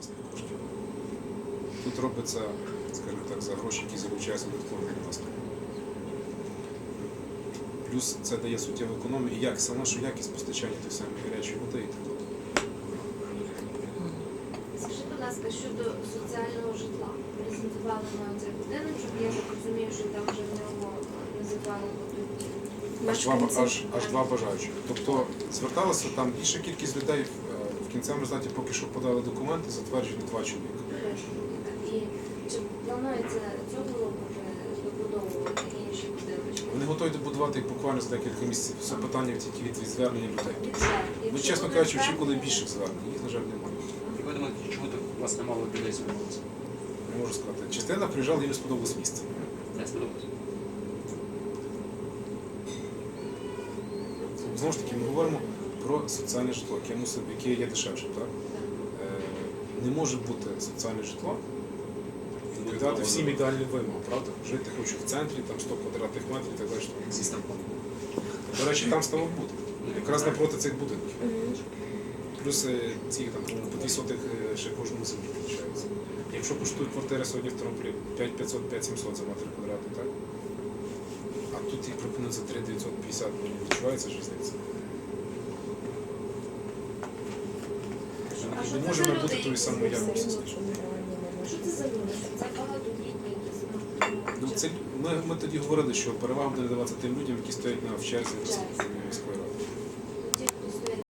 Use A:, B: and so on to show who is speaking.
A: власних коштів. Тут робиться, скажімо так, за гроші, які залучаються додаткових інвесторів. Плюс це дає суттєву економію як саме, що якість постачання тої самої гарячої води і так далі.
B: Скажіть, будь ласка, щодо соціального житла. Презентували на цей будинок, щоб я так розумію, що там вже в нього називали.
A: Аж два, аж, аж два бажаючих. Тобто зверталося там більша кількість людей. В кінцевому результаті поки що подали документи, затверджені два чоловіка.
B: І чи планується цього добудовувати інші будиночки?
A: Вони готові добудувати їх буквально за декілька місяців. Все питання тільки від звернення людей. Ми, чесно кажучи, очікували більших звернень. Їх, на жаль, немає.
C: І ви думаєте, чого так у вас немало людей звернулося?
A: Не можу сказати. Частина приїжджала, їм сподобалось місце.
C: Не сподобалось?
A: Знову ж таки, ми говоримо про соціальне житло, яке, мусить, яке є дешевше. Так? Е, не може бути соціальне житло відповідати всім ідеальним вимогам, правда? Жити хочу в центрі, там 100 квадратних метрів і так далі. До речі, там ставок буде. Якраз напроти цих будинків. Плюс е, ці там, по-моєму, 2 сотих е, ще кожному землі виходить. Якщо коштують квартири сьогодні в Тернополі 5500 5700 за метр квадратний, так? А тут їх пропонують за 3950, ну, відчувається різниця. Не можемо бути тою самою якості.
B: Що це за люди? Це багатодітні якісь.
A: Ну, це, ми, ми тоді говорили, що перевага буде надаватися тим людям, які стоять на в черзі
B: Черзі.
A: до міської ради.